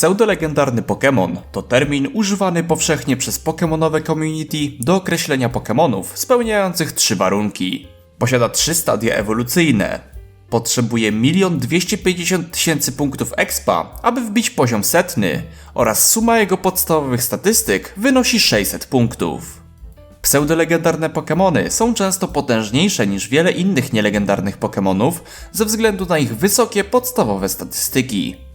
Pseudolegendarny Pokémon to termin używany powszechnie przez Pokémonowe community do określenia Pokémonów spełniających trzy warunki. Posiada trzy stadia ewolucyjne. Potrzebuje 1 250 tysięcy punktów expa, aby wbić poziom setny oraz suma jego podstawowych statystyk wynosi 600 punktów. Pseudolegendarne Pokémony są często potężniejsze niż wiele innych nielegendarnych Pokémonów ze względu na ich wysokie podstawowe statystyki.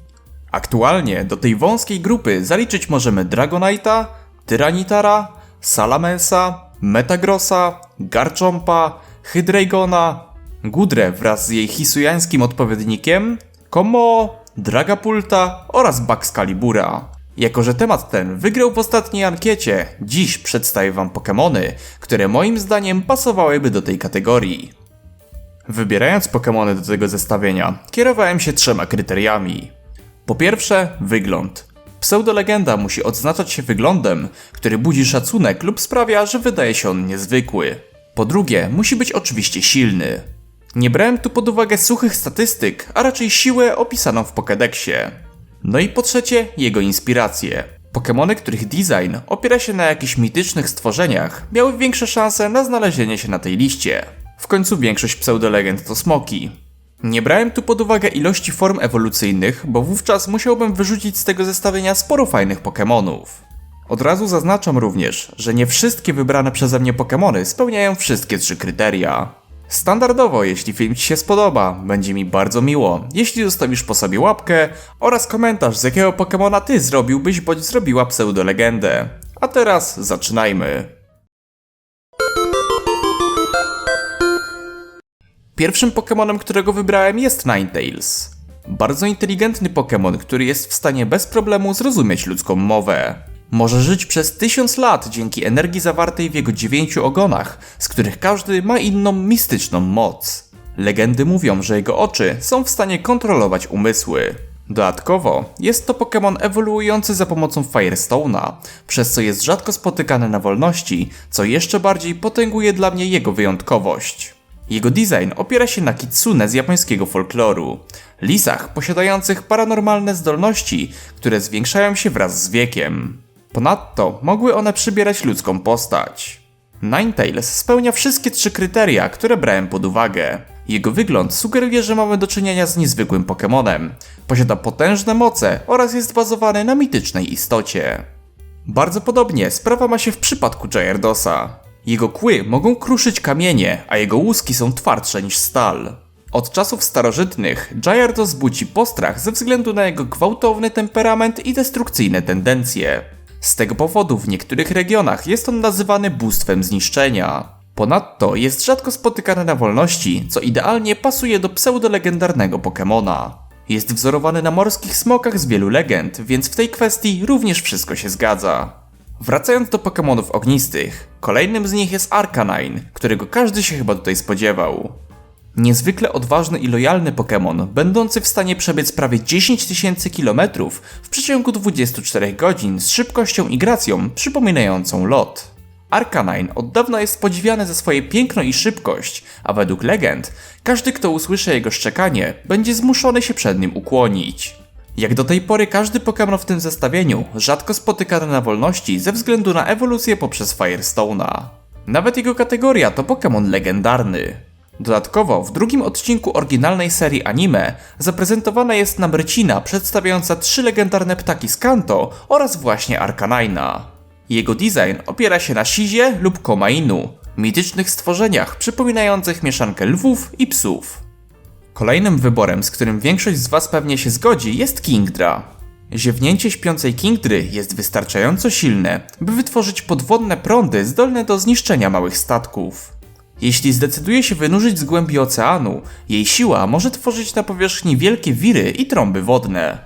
Aktualnie do tej wąskiej grupy zaliczyć możemy Dragonite'a, Tyranitara, Salamensa, Metagrossa, Garchompa, Hydreigona, Gudrę wraz z jej hisujańskim odpowiednikiem, Komo, Dragapulta oraz Baxcalibura. Jako, że temat ten wygrał w ostatniej ankiecie, dziś przedstawię wam Pokémony, które moim zdaniem pasowałyby do tej kategorii. Wybierając Pokémony do tego zestawienia, kierowałem się trzema kryteriami. Po pierwsze, wygląd. Pseudolegenda musi odznaczać się wyglądem, który budzi szacunek lub sprawia, że wydaje się on niezwykły. Po drugie, musi być oczywiście silny. Nie brałem tu pod uwagę suchych statystyk, a raczej siłę opisaną w Pokédexie. No i po trzecie, jego inspiracje. Pokémony, których design opiera się na jakichś mitycznych stworzeniach, miały większe szanse na znalezienie się na tej liście. W końcu większość pseudolegend to smoki. Nie brałem tu pod uwagę ilości form ewolucyjnych, bo wówczas musiałbym wyrzucić z tego zestawienia sporo fajnych Pokémonów. Od razu zaznaczam również, że nie wszystkie wybrane przeze mnie Pokémony spełniają wszystkie trzy kryteria. Standardowo, jeśli film Ci się spodoba, będzie mi bardzo miło, jeśli zostawisz po sobie łapkę oraz komentarz, z jakiego Pokémona Ty zrobiłbyś bądź zrobiła pseudolegendę. A teraz zaczynajmy. Pierwszym Pokémonem, którego wybrałem jest Ninetales. Bardzo inteligentny Pokémon, który jest w stanie bez problemu zrozumieć ludzką mowę. Może żyć przez tysiąc lat dzięki energii zawartej w jego dziewięciu ogonach, z których każdy ma inną mistyczną moc. Legendy mówią, że jego oczy są w stanie kontrolować umysły. Dodatkowo jest to Pokémon ewoluujący za pomocą Firestone'a, przez co jest rzadko spotykany na wolności, co jeszcze bardziej potęguje dla mnie jego wyjątkowość. Jego design opiera się na kitsune z japońskiego folkloru, lisach posiadających paranormalne zdolności, które zwiększają się wraz z wiekiem. Ponadto mogły one przybierać ludzką postać. Ninetales spełnia wszystkie trzy kryteria, które brałem pod uwagę. Jego wygląd sugeruje, że mamy do czynienia z niezwykłym Pokémonem. Posiada potężne moce oraz jest bazowany na mitycznej istocie. Bardzo podobnie sprawa ma się w przypadku Gyaradosa. Jego kły mogą kruszyć kamienie, a jego łuski są twardsze niż stal. Od czasów starożytnych Gyarados budzi postrach ze względu na jego gwałtowny temperament i destrukcyjne tendencje. Z tego powodu w niektórych regionach jest on nazywany bóstwem zniszczenia. Ponadto jest rzadko spotykany na wolności, co idealnie pasuje do pseudolegendarnego Pokémona. Jest wzorowany na morskich smokach z wielu legend, więc w tej kwestii również wszystko się zgadza. Wracając do Pokémonów ognistych, kolejnym z nich jest Arcanine, którego każdy się chyba tutaj spodziewał. Niezwykle odważny i lojalny Pokémon, będący w stanie przebiec prawie 10 tysięcy kilometrów w przeciągu 24 godzin z szybkością i gracją przypominającą lot. Arcanine od dawna jest podziwiany za swoje piękno i szybkość, a według legend, każdy kto usłyszy jego szczekanie, będzie zmuszony się przed nim ukłonić. Jak do tej pory każdy Pokémon w tym zestawieniu rzadko spotykany na wolności ze względu na ewolucję poprzez Firestone'a. Nawet jego kategoria to Pokémon legendarny. Dodatkowo w drugim odcinku oryginalnej serii anime zaprezentowana jest nam rycina przedstawiająca trzy legendarne ptaki z Kanto oraz właśnie Arcanine'a. Jego design opiera się na Shizie lub Komainu, mitycznych stworzeniach przypominających mieszankę lwów i psów. Kolejnym wyborem, z którym większość z Was pewnie się zgodzi, jest Kingdra. Ziewnięcie śpiącej Kingdry jest wystarczająco silne, by wytworzyć podwodne prądy zdolne do zniszczenia małych statków. Jeśli zdecyduje się wynurzyć z głębi oceanu, jej siła może tworzyć na powierzchni wielkie wiry i trąby wodne.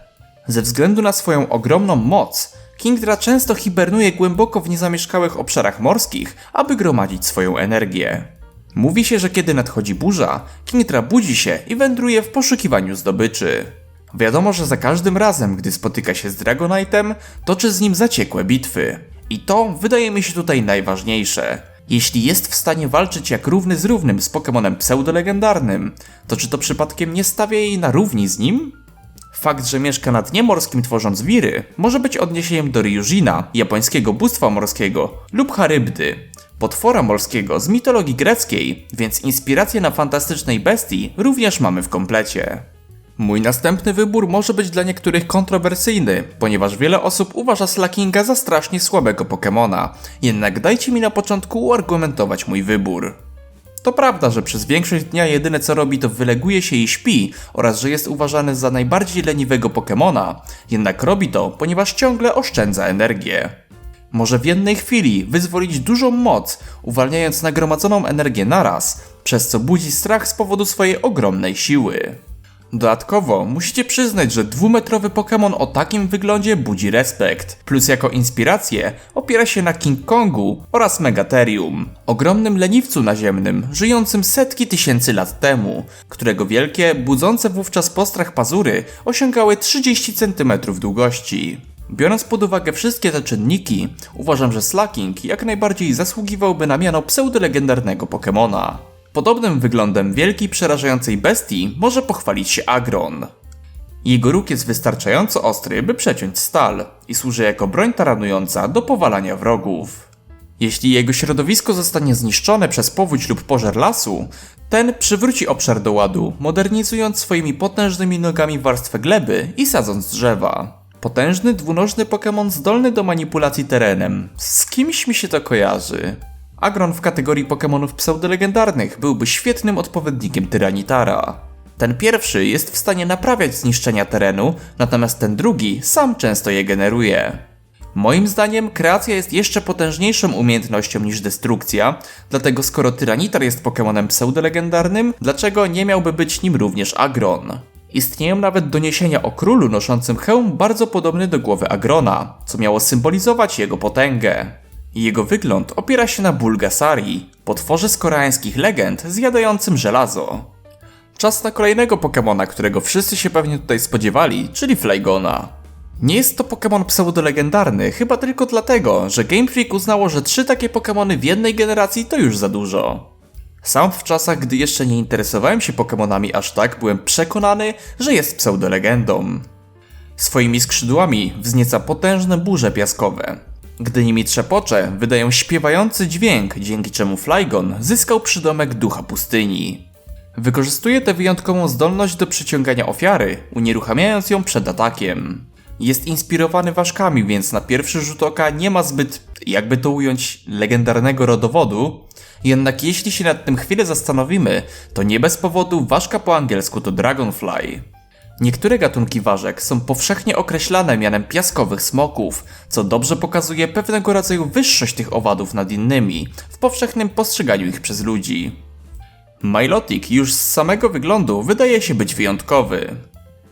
Ze względu na swoją ogromną moc, Kingdra często hibernuje głęboko w niezamieszkałych obszarach morskich, aby gromadzić swoją energię. Mówi się, że kiedy nadchodzi burza, Kingdra budzi się i wędruje w poszukiwaniu zdobyczy. Wiadomo, że za każdym razem, gdy spotyka się z Dragonite'em, toczy z nim zaciekłe bitwy. I to wydaje mi się tutaj najważniejsze. Jeśli jest w stanie walczyć jak równy z równym z Pokémonem pseudolegendarnym, to czy to przypadkiem nie stawia jej na równi z nim? Fakt, że mieszka na dnie morskim tworząc wiry, może być odniesieniem do Ryujina, japońskiego bóstwa morskiego, lub Charybdy, potwora morskiego z mitologii greckiej, więc inspirację na fantastycznej bestii również mamy w komplecie. Mój następny wybór może być dla niektórych kontrowersyjny, ponieważ wiele osób uważa Slackinga za strasznie słabego Pokemona, jednak dajcie mi na początku uargumentować mój wybór. To prawda, że przez większość dnia jedyne co robi to wyleguje się i śpi oraz że jest uważany za najbardziej leniwego Pokemona, jednak robi to, ponieważ ciągle oszczędza energię. Może w jednej chwili wyzwolić dużą moc, uwalniając nagromadzoną energię naraz, przez co budzi strach z powodu swojej ogromnej siły. Dodatkowo musicie przyznać, że dwumetrowy Pokémon o takim wyglądzie budzi respekt, plus jako inspirację opiera się na King Kongu oraz Megatherium, ogromnym leniwcu naziemnym, żyjącym setki tysięcy lat temu, którego wielkie, budzące wówczas postrach pazury osiągały 30 cm długości. Biorąc pod uwagę wszystkie te czynniki, uważam, że Slacking jak najbardziej zasługiwałby na miano pseudolegendarnego Pokémona. Podobnym wyglądem wielkiej przerażającej bestii może pochwalić się Agron. Jego róg jest wystarczająco ostry, by przeciąć stal i służy jako broń taranująca do powalania wrogów. Jeśli jego środowisko zostanie zniszczone przez powódź lub pożar lasu, ten przywróci obszar do ładu, modernizując swoimi potężnymi nogami warstwę gleby i sadząc drzewa. Potężny, dwunożny Pokémon zdolny do manipulacji terenem. Z kimś mi się to kojarzy. Agron w kategorii Pokémonów pseudolegendarnych byłby świetnym odpowiednikiem Tyranitara. Ten pierwszy jest w stanie naprawiać zniszczenia terenu, natomiast ten drugi sam często je generuje. Moim zdaniem kreacja jest jeszcze potężniejszą umiejętnością niż destrukcja, dlatego skoro Tyranitar jest Pokémonem pseudolegendarnym, dlaczego nie miałby być nim również Agron? Istnieją nawet doniesienia o królu noszącym hełm bardzo podobny do głowy Agrona, co miało symbolizować jego potęgę. Jego wygląd opiera się na Bulgasari, potworze z koreańskich legend zjadającym żelazo. Czas na kolejnego Pokemona, którego wszyscy się pewnie tutaj spodziewali, czyli Flygona. Nie jest to Pokémon pseudolegendarny, chyba tylko dlatego, że Game Freak uznało, że trzy takie Pokémony w jednej generacji to już za dużo. Sam w czasach, gdy jeszcze nie interesowałem się Pokémonami aż tak, byłem przekonany, że jest pseudolegendą. Swoimi skrzydłami wznieca potężne burze piaskowe. Gdy nimi trzepocze, wydają śpiewający dźwięk, dzięki czemu Flygon zyskał przydomek ducha pustyni. Wykorzystuje tę wyjątkową zdolność do przyciągania ofiary, unieruchamiając ją przed atakiem. Jest inspirowany ważkami, więc na pierwszy rzut oka nie ma zbyt, jakby to ująć, legendarnego rodowodu. Jednak jeśli się nad tym chwilę zastanowimy, to nie bez powodu ważka po angielsku to Dragonfly. Niektóre gatunki ważek są powszechnie określane mianem piaskowych smoków, co dobrze pokazuje pewnego rodzaju wyższość tych owadów nad innymi w powszechnym postrzeganiu ich przez ludzi. Milotic już z samego wyglądu wydaje się być wyjątkowy.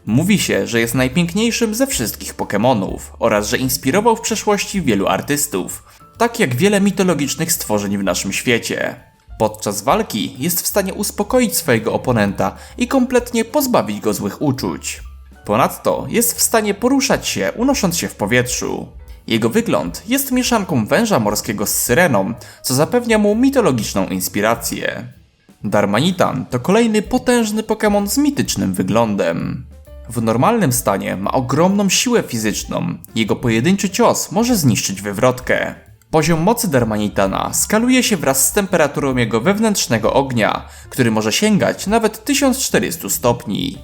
Mówi się, że jest najpiękniejszym ze wszystkich Pokémonów oraz że inspirował w przeszłości wielu artystów, tak jak wiele mitologicznych stworzeń w naszym świecie. Podczas walki jest w stanie uspokoić swojego oponenta i kompletnie pozbawić go złych uczuć. Ponadto jest w stanie poruszać się, unosząc się w powietrzu. Jego wygląd jest mieszanką węża morskiego z syreną, co zapewnia mu mitologiczną inspirację. Darmanitan to kolejny potężny Pokémon z mitycznym wyglądem. W normalnym stanie ma ogromną siłę fizyczną, jego pojedynczy cios może zniszczyć wywrotkę. Poziom mocy Darmanitana skaluje się wraz z temperaturą jego wewnętrznego ognia, który może sięgać nawet 1400 stopni.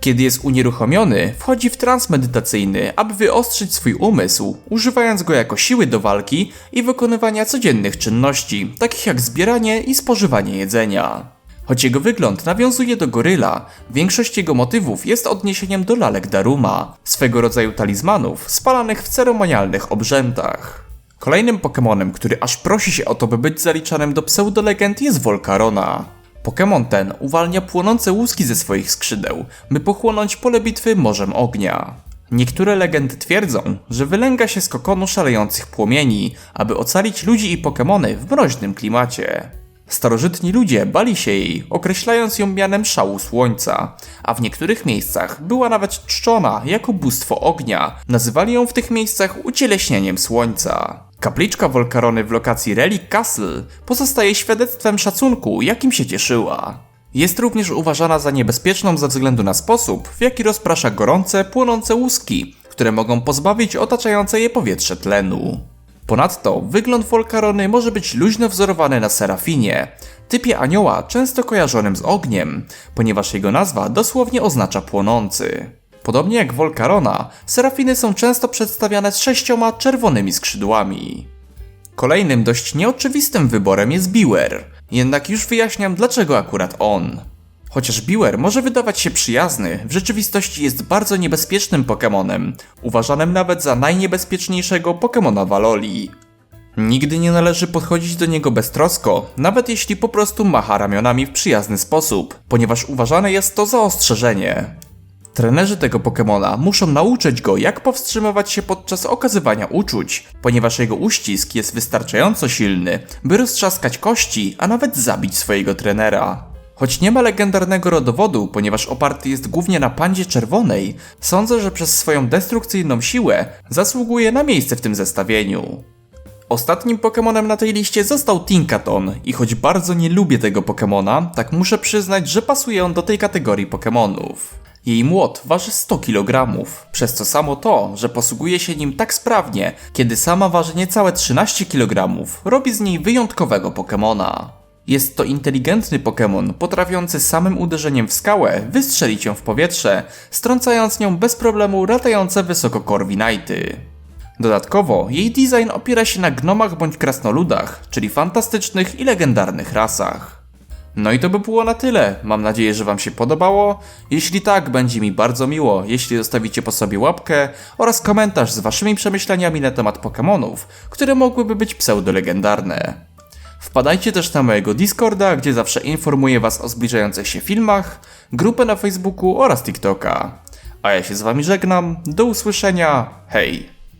Kiedy jest unieruchomiony, wchodzi w trans medytacyjny, aby wyostrzyć swój umysł, używając go jako siły do walki i wykonywania codziennych czynności, takich jak zbieranie i spożywanie jedzenia. Choć jego wygląd nawiązuje do goryla, większość jego motywów jest odniesieniem do lalek Daruma, swego rodzaju talizmanów spalanych w ceremonialnych obrzędach. Kolejnym Pokémonem, który aż prosi się o to, by być zaliczanym do pseudolegend jest Volcarona. Pokémon ten uwalnia płonące łuski ze swoich skrzydeł, by pochłonąć pole bitwy morzem ognia. Niektóre legendy twierdzą, że wylęga się z kokonu szalejących płomieni, aby ocalić ludzi i Pokémony w mroźnym klimacie. Starożytni ludzie bali się jej, określając ją mianem szału słońca, a w niektórych miejscach była nawet czczona jako bóstwo ognia. Nazywali ją w tych miejscach ucieleśnieniem słońca. Kapliczka Volcarony w lokacji Relic Castle pozostaje świadectwem szacunku, jakim się cieszyła. Jest również uważana za niebezpieczną ze względu na sposób, w jaki rozprasza gorące, płonące łuski, które mogą pozbawić otaczające je powietrze tlenu. Ponadto wygląd Volcarony może być luźno wzorowany na Serafinie, typie anioła często kojarzonym z ogniem, ponieważ jego nazwa dosłownie oznacza płonący. Podobnie jak Volcarona, Serafiny są często przedstawiane z sześcioma czerwonymi skrzydłami. Kolejnym dość nieoczywistym wyborem jest Biwer, jednak już wyjaśniam dlaczego akurat on. Chociaż Biwer może wydawać się przyjazny, w rzeczywistości jest bardzo niebezpiecznym Pokemonem, uważanym nawet za najniebezpieczniejszego Pokemona Waloli. Nigdy nie należy podchodzić do niego beztrosko, nawet jeśli po prostu macha ramionami w przyjazny sposób, ponieważ uważane jest to za ostrzeżenie. Trenerzy tego Pokemona muszą nauczyć go, jak powstrzymywać się podczas okazywania uczuć, ponieważ jego uścisk jest wystarczająco silny, by roztrzaskać kości, a nawet zabić swojego trenera. Choć nie ma legendarnego rodowodu, ponieważ oparty jest głównie na pandzie czerwonej, sądzę, że przez swoją destrukcyjną siłę zasługuje na miejsce w tym zestawieniu. Ostatnim Pokemonem na tej liście został Tinkaton i choć bardzo nie lubię tego Pokemona, tak muszę przyznać, że pasuje on do tej kategorii Pokemonów. Jej młot waży 100 kg, przez co samo to, że posługuje się nim tak sprawnie, kiedy sama waży niecałe 13 kg, robi z niej wyjątkowego Pokemona. Jest to inteligentny Pokémon, potrafiący samym uderzeniem w skałę wystrzelić ją w powietrze, strącając nią bez problemu latające wysoko Corviknighty. Dodatkowo, jej design opiera się na gnomach bądź krasnoludach, czyli fantastycznych i legendarnych rasach. No i to by było na tyle. Mam nadzieję, że Wam się podobało. Jeśli tak, będzie mi bardzo miło, jeśli zostawicie po sobie łapkę oraz komentarz z Waszymi przemyśleniami na temat Pokémonów, które mogłyby być pseudolegendarne. Wpadajcie też na mojego Discorda, gdzie zawsze informuję Was o zbliżających się filmach, grupę na Facebooku oraz TikToka. A ja się z Wami żegnam, do usłyszenia, hej!